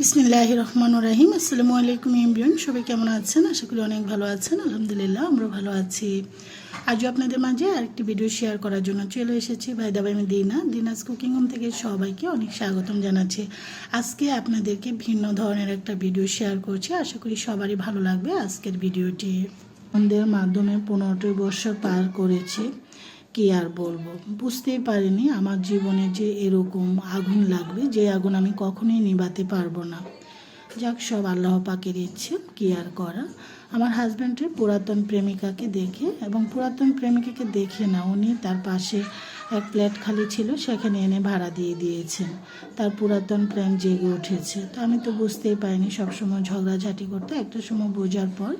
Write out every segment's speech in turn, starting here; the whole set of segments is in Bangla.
বিসমিল্লাহ রহমান রাহিম আসসালামু আলাইকুম ইমরিয়ান সবাই কেমন আছেন? আশা করি অনেক ভালো আছেন। আলহামদুলিল্লাহ আমরা ভালো আছি। আজও আপনাদের মাঝে আরেকটি ভিডিও শেয়ার করার জন্য চলে এসেছি ভাই দাবাই আমি দিনা। দিনাস কুকিং হোম থেকে সবাইকে অনেক স্বাগতম জানাচ্ছি। আজকে আপনাদেরকে ভিন্ন ধরনের একটা ভিডিও শেয়ার করছি। আশা করি সবারই ভালো লাগবে আজকের ভিডিওটি। আমাদের মাধ্যমে পনেরোটি বছর পার করেছি। কি আর বলব? বুঝতেই পারিনি আমার জীবনে যে এরকম আগুন লাগবে, যে আগুন আমি কখনোই নিভাতে পারব না। যাক, সব আল্লাহ পাকের ইচ্ছে, কি আর করা? আমার হাজব্যান্ডের পুরাতন প্রেমিকাকে দেখে এবং পুরাতন প্রেমিকাকে দেখে না, উনি তার পাশে এক প্লেট খালি ছিল, সেখানে এনে ভাড়া দিয়ে দিয়েছেন। তার পুরাতন প্রেম জেগে উঠেছে। তো আমি তো বুঝতেই পারিনি সবসময় ঝগড়াঝাটি করতে। একটা সময় বোঝার পর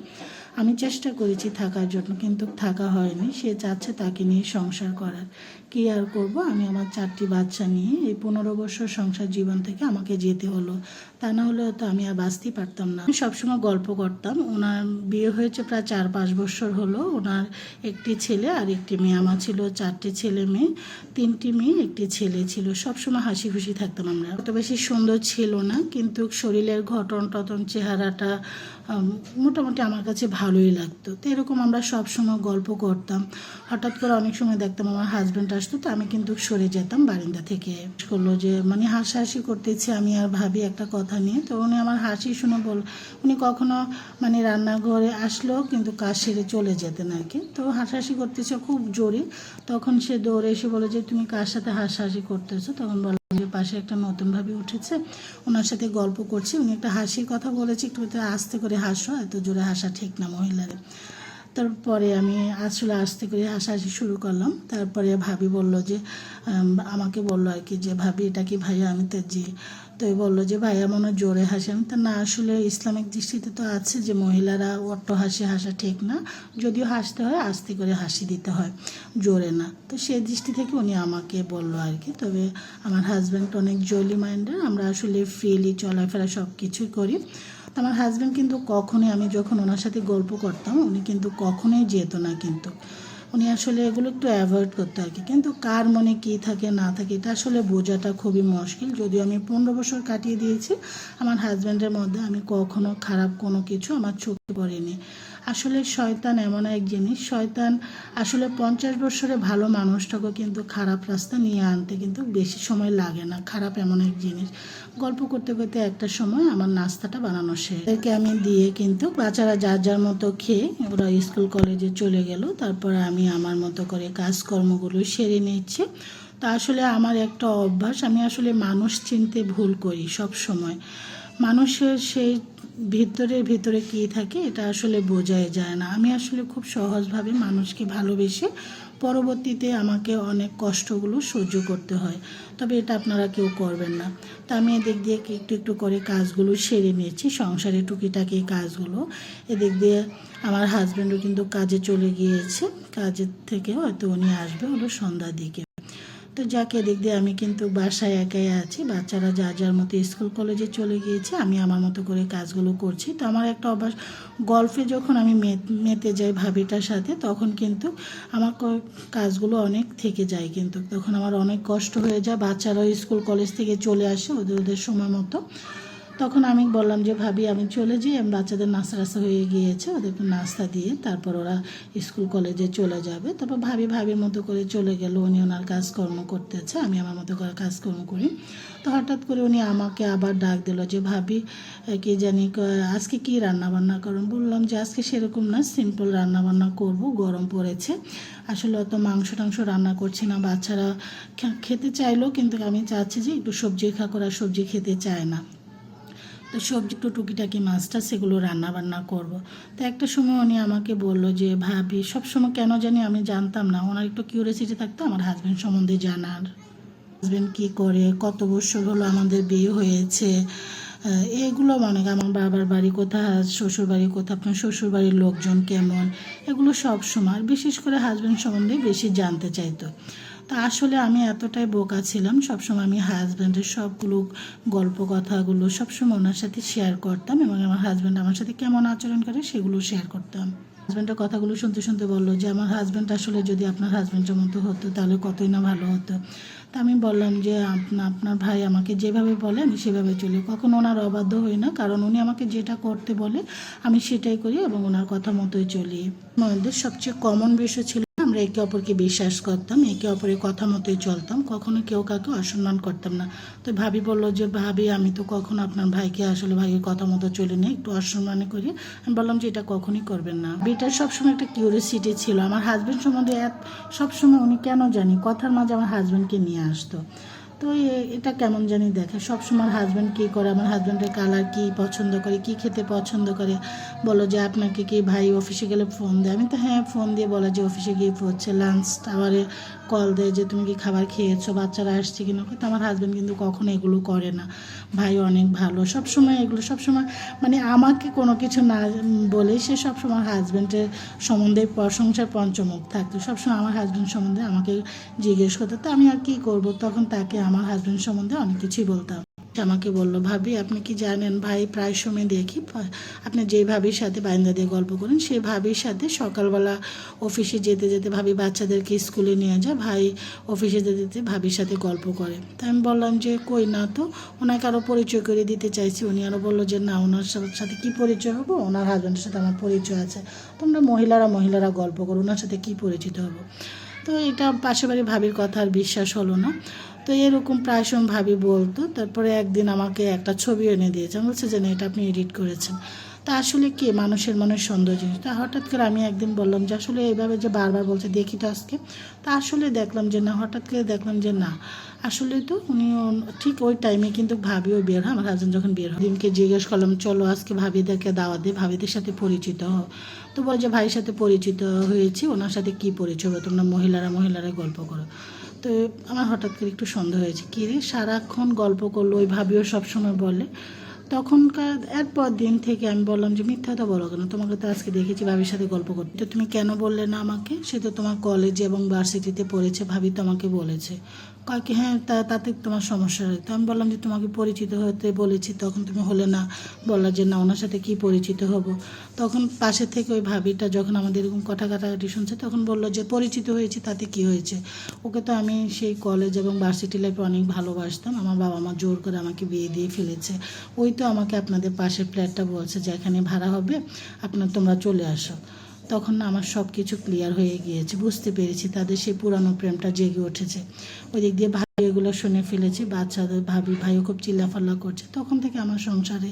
আমি চেষ্টা করেছি থাকার জন্য, কিন্তু থাকা হয়নি। সে চাচ্ছে তাকে নিয়ে সংসার করার। কি আর করব? আমি আমার চারটি বাচ্চা নিয়ে এই পনেরো বছর সংসার জীবন থেকে আমাকে যেতে হলো। তা না হলে তো আমি আর বাঁচতেই পারতাম না। সবসময় গল্প করতাম। ওনার বিয়ে হয়েছে প্রায় চার পাঁচ বছর হলো। ওনার একটি ছেলে আর একটি মেয়ে। আমার ছিল চারটে ছেলে মেয়ে, তিনটি মেয়ে, একটি ছেলে ছিল। সবসময় হাসি খুশি থাকতাম আমরা। অত বেশি সুন্দর ছিল না, কিন্তু শরীরের ঘটন টটন চেহারাটা মোটামুটি আমার কাছে ভালোই লাগতো। তো এরকম আমরা সব সময় গল্প করতাম। হঠাৎ করে অনেক সময় দেখতাম আমার হাজব্যান্ড আসতো, তো আমি কিন্তু সরে যেতাম বারিন্দা থেকে। করল যে মানে হাসাহাসি করতেছি আমি আর ভাবি একটা কথা নিয়ে? তো উনি আমার হাসি শুনে বল, উনি কখনো মানে রান্নাঘরে আসলো, কিন্তু কাজ সেরে চলে যেতেন আর কি। তো হাসাহাসি করতেছে খুব জোরে। তখন সে দৌড়ে এসে বলে যে, তুমি কার সাথে হাসাহাসি করতেছো? তখন বলে পাশে একটা নতুন ভাবে উঠেছে ওনার সাথে গল্প করছি। উনি একটা হাসির কথা বলেছে একটু আস্তে করে হাসো এত জোরে হাসা ঠিক না মহিলারে তারপরে আমি আসলে আস্তে করে হাসাহাসি শুরু করলাম। তারপরে ভাবি বলল যে আম, আমাকে বলল আর কি যে ভাবি এটা কি ভাইয়া? আমি তো জি তো বলল যে, ভাইয়া, মনে জোরে হাসে। আমি তো না, আসলে ইসলামিক দৃষ্টিতে তো আছে যে, মহিলারা অট্ট হাসি, হাসা ঠিক না। যদিও হাসতে হয়, আস্তে করে হাসি দিতে হয়, জোরে না। তো সেই দৃষ্টি থেকে উনি আমাকে বলল আর কি। তবে আমার হাজব্যান্ড অনেক জলি মাইন্ডের আমরা আসলে ফ্রিলি চলাফেরা সব কিছুই করি আমার হাজব্যান্ড কিন্তু কখনোই, আমি যখন ওনার সাথে গল্প করতাম, উনি কিন্তু কখনোই যেত না কিন্তু। উনি আসলে এগুলো একটু অ্যাভয়েড করতে আর কি। কিন্তু কার মনে কী থাকে, না থাকে, এটা আসলে বোঝাটা খুবই মুশকিল। যদিও আমি পনেরো বছর কাটিয়ে দিয়েছি, আমার হাজব্যান্ডের মধ্যে আমি কখনো খারাপ কোনো কিছু আমার চোখে পড়েনি। আসলে শয়তান এমন এক জিনিস, শয়তান আসলে পঞ্চাশ বছরে ভালো মানুষটাকে কিন্তু খারাপ রাস্তা নিয়ে আনতে কিন্তু বেশি সময় লাগে না, খারাপ এমন এক জিনিস। গল্প করতে করতে একটা সময় আমার নাস্তাটা বানানো শেষ। এদেরকে আমি দিয়ে কিন্তু বাচ্চারা যার যার মতো খেয়ে ওরা স্কুল কলেজে চলে গেল। তারপর আমি আমার মতো করে কাজকর্মগুলো সেরে নিচ্ছি। তা আসলে আমার একটা অভ্যাস, আমি আসলে মানুষ চিনতে ভুল করি সব সময়। মানুষের সেই ভিতরের ভিতরে কী থাকে, এটা আসলে বোঝাই যায় না। আমি আসলে খুব সহজভাবে মানুষকে ভালোবেসে পরবর্তীতে আমাকে অনেক কষ্টগুলো সহ্য করতে হয়। তবে এটা আপনারা কেউ করবেন না। তা আমি এদিক দিয়ে একটু একটু করে কাজগুলো সেরে নিয়েছি। সংসারে টুকিটাকি কাজগুলো এদিক দিয়ে আমার হাজব্যান্ডও কিন্তু কাজে চলে গিয়েছে। কাজের থেকে হয়তো উনি আসবে হলো সন্ধ্যার দিকে। তো যাকে দেখ দিয়ে আমি কিন্তু বাসায় একাই আছি, বাচ্চারা যা যার মতো স্কুল কলেজে চলে গিয়েছে, আমি আমার মতো করে কাজগুলো করছি। তো আমার একটা অভ্যাস গল্ফে যখন আমি মেতে যাই ভাবিটার সাথে, তখন কিন্তু আমার কাজগুলো অনেক থেকে যায় কিন্তু। তখন আমার অনেক কষ্ট হয়ে যায়, বাচ্চারাও স্কুল কলেজ থেকে চলে আসে ওদের ওদের সময় মতো। তখন আমি বললাম যে, ভাবি, আমি চলে যাই। আমি বাচ্চাদের নাস্তা রাস্তা হয়ে গিয়েছে। ওদেরকে নাস্তা দিয়ে তারপর ওরা স্কুল, কলেজে চলে যাবে। তারপর ভাবি ভাবির মতো করে চলে গেল। উনি ওনার কাজকর্ম করতেছে। আমি আমার মতো করে কাজকর্ম করি। তো হঠাৎ করে উনি আমাকে আবার ডাক দিল যে, ভাবি কি জানি আজকে কি রান্না বান্না করুন বললাম যে, আজকে সেরকম না, সিম্পল রান্না বান্না করব। গরম পড়েছে। আসলে অত মাংস টাংস রান্না করছি না। বাচ্চারা খেতে চাইলো, কিন্তু আমি চাচ্ছি যে, একটু সবজি খা করা সবজি খেতে চায় না। তো সবজি একটু টুকিটাকি মাছটা সেগুলো রান্না বান্না করব। তো একটা সময় উনি আমাকে বলল যে, ভাবি সব সময় কেন জানি আমি জানতাম না। ওনার একটু কিউরিয়াসিটি থাকতো, আমার হাজব্যান্ড সম্বন্ধে জানার। হাজব্যান্ড কী করে? কত বছর হলো আমাদের বিয়ে হয়েছে? এগুলো অনেক আমার বাবার বাড়ি কোথায়? শ্বশুর বাড়ি কোথায়? আপনার শ্বশুর বাড়ির লোকজন কেমন? এগুলো সব সময় বিশেষ করে হাজব্যান্ড সম্বন্ধে বেশি জানতে চাইতো। তা আসলে আমি এতটাই বোকা ছিলাম, সবসময় আমি হাজব্যান্ডের সবগুলো গল্প কথাগুলো সবসময় ওনার সাথে শেয়ার করতাম এবং আমার হাজব্যান্ড আমার সাথে কেমন আচরণ করে সেগুলো শেয়ার করতাম। হাজব্যান্ডের কথাগুলো শুনতে শুনতে বলল যে, আমার হাজব্যান্ড আসলে যদি আপনার হাজব্যান্ডের মতো হতো, তাহলে কতই না ভালো হতো? তা আমি বললাম যে, আপনা, আপনার ভাই আমাকে যেভাবে বলে, আমি সেভাবে চলি। কখনো ওনার অবাধ্য হই না, কারণ উনি আমাকে যেটা করতে বলে, আমি সেটাই করি এবং ওনার কথা মতোই চলি। আমাদের সবচেয়ে কমন বিষয় ছিল আমরা একে অপরকে বিশ্বাস করতাম, একে অপরের কথা মতোই চলতাম, কখনো কেউ কাউকে অসম্মান করতাম না। তো ভাবি বলল যে, ভাবি, আমি তো কখনো আপনার ভাইকে, আসলে ভাইয়ের কথা মতো চলি না, একটু অসম্মান করি। আমি বললাম যে, এটা কখনই করবেন না। বিটার সবসময় একটা কিউরিয়াসিটি ছিল। আমার হাজব্যান্ড সম্বন্ধে সবসময় উনি কেন জানি কথার মাঝে আমার হাজব্যান্ডকে নিয়ে আসতো। তো এটা কেমন জানি দেখে। সবসময় হাজব্যান্ড কী করে, আমার হাজব্যান্ডের কালার কী পছন্দ করে, কী খেতে পছন্দ করে। বলো যে আপনাকে কি ভাই অফিসে গেলে ফোন দেয়? আমি তো হ্যাঁ ফোন দিয়ে বলে যে অফিসে গিয়ে হচ্ছে লাঞ্চ টাওয়ারে কল দেয় যে তুমি কি খাবার খেয়েছো, বাচ্চারা আসছে কিনা। কিন্তু আমার হাজব্যান্ড কিন্তু কখনো এগুলো করে না। ভাই অনেক ভালো। সবসময় এগুলো, সবসময় মানে আমাকে কোনো কিছু না বলে সে সবসময় হাজব্যান্ডের সম্বন্ধে প্রশংসার পঞ্চমুখ থাকতো। সবসময় আমার হাজব্যান্ড সম্বন্ধে আমাকে জিজ্ঞেস করতো, তো আমি আর কী করব? তখন তাকে আমার হাজব্যান্ড সম্বন্ধে অনেক কিছুই বলতাম। আমাকে বলল, ভাবি, আপনি কি জানেন, ভাই প্রায় সময় দেখি, আপনি যে ভাবির সাথে বাইন্দা দিয়ে গল্প করেন, সেই ভাবির সাথে সকালবেলা অফিসে যেতে যেতে ভাবি বাচ্চাদেরকে স্কুলে নিয়ে যায়, ভাই অফিসে যেতে যেতে ভাবির সাথে গল্প করে। তাই আমি বললাম যে, কই না তো? ওনাকে আরও পরিচয় করে দিতে চাইছি। উনি আরও বলল যে, না, ওনার সাথে কি পরিচয় হব? ওনার হাজব্যান্ডের সাথে আমার পরিচয় আছে। তোমরা মহিলারা মহিলারা গল্প করো, ওনার সাথে কি পরিচিত হব? তো এটা পাশে বাড়ি ভাবির কথা আর বিশ্বাস হলো না। তো এরকম প্রায় সময় ভাবি বলতো, তারপরে একদিন আমাকে একটা ছবি এনে দিয়েছে। আমি বলছে যে না এটা আপনি এডিট করেছেন। তা আসলে কে? মানুষের মনে সন্দেহ জিনিস। তা হঠাৎ করে আমি একদিন বললাম যে, আসলে এইভাবে যে বারবার বলছে, দেখি তো আজকে। তা আসলে দেখলাম যে না, হঠাৎ করে দেখলাম যে না। আসলে তো উনি ঠিক ওই টাইমে কিন্তু ভাবিও বের হয়। আমার হাজবেন্ড যখন বের হয়, দিনকে জিজ্ঞেস করলাম, চলো আজকে ভাবিদেরকে দাওয়াত দিয়ে ভাবিদের সাথে পরিচিত হও তো বলে যে ভাইয়ের সাথে পরিচিত হয়েছি, ওনার সাথে কি পরিচয় হবে? তোমরা মহিলারা মহিলারা গল্প করো। তো আমার হঠাৎ করে একটু সন্দেহ হয়েছে। কী রে? সারাক্ষণ গল্প করল, ওই ভাবিও সবসময় বলে। তখনকার এরপর দিন থেকে আমি বললাম যে মিথ্যা তো বলো কেন? তোমাকে তো আজকে দেখেছি ভাবির সাথে গল্প করতে। তো তুমি কেন বললে না আমাকে? সে তো তোমার কলেজে এবং ভার্সিটিতে পড়েছে, ভাবি তোমাকে বলেছে। কয় কি হ্যাঁ তা, তাতে তোমার সমস্যা হয়। তো আমি বললাম যে তোমাকে পরিচিত হতে বলেছি, তখন তুমি হলে না। বললা যে না, ওনার সাথে কি পরিচিত হব? তখন পাশে থেকে ওই ভাবিটা যখন আমাদের এরকম কথা কাটাকাটি শুনছে, তখন বলল যে পরিচিত হয়েছে, তাতে কি হয়েছে? ওকে তো আমি সেই কলেজ এবং ভার্সিটি লাইফে অনেক ভালোবাসতাম। আমার বাবা মা জোর করে আমাকে বিয়ে দিয়ে ফেলেছে। ওই তো আমাকে আপনাদের পাশের ফ্ল্যাটটা বলছে যে, এখানে ভাড়া হবে, আপনার তোমরা চলে আসো। তখন আমার সব কিছু ক্লিয়ার হয়ে গিয়েছে, বুঝতে পেরেছি তাদের সেই পুরানো প্রেমটা জেগে উঠেছে। ওই দিক দিয়ে ভাই এগুলো শুনে ফেলেছি, বাচ্চাদের ভাবি, ভাইও খুব চিল্লাফাল্লা করছে। তখন থেকে আমার সংসারে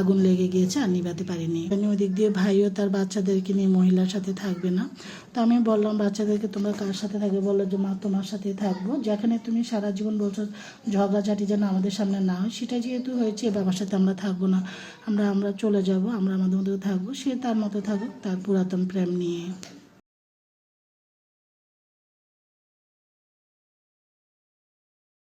আগুন লেগে গিয়েছে, আর নিভাতে পারিনি। আমি ওই দিক দিয়ে ভাইও তার বাচ্চাদেরকে নিয়ে মহিলার সাথে থাকবে না। তো আমি বললাম, বাচ্চাদেরকে তোমরা কার সাথে থাকবে? বলল যে, মা, তোমার সাথেই থাকব। যেখানে তুমি সারা জীবন বলছো, ঝগড়াঝাটি যেন আমাদের সামনে না হয়, সেটা যেহেতু হয়েছে, এ বাবার সাথে আমরা থাকব না। আমরা আমরা চলে যাব, আমরা আমাদের মধ্যে থাকব। সে তার মতো থাকুক, তার পুরাতন প্রেম নিয়ে।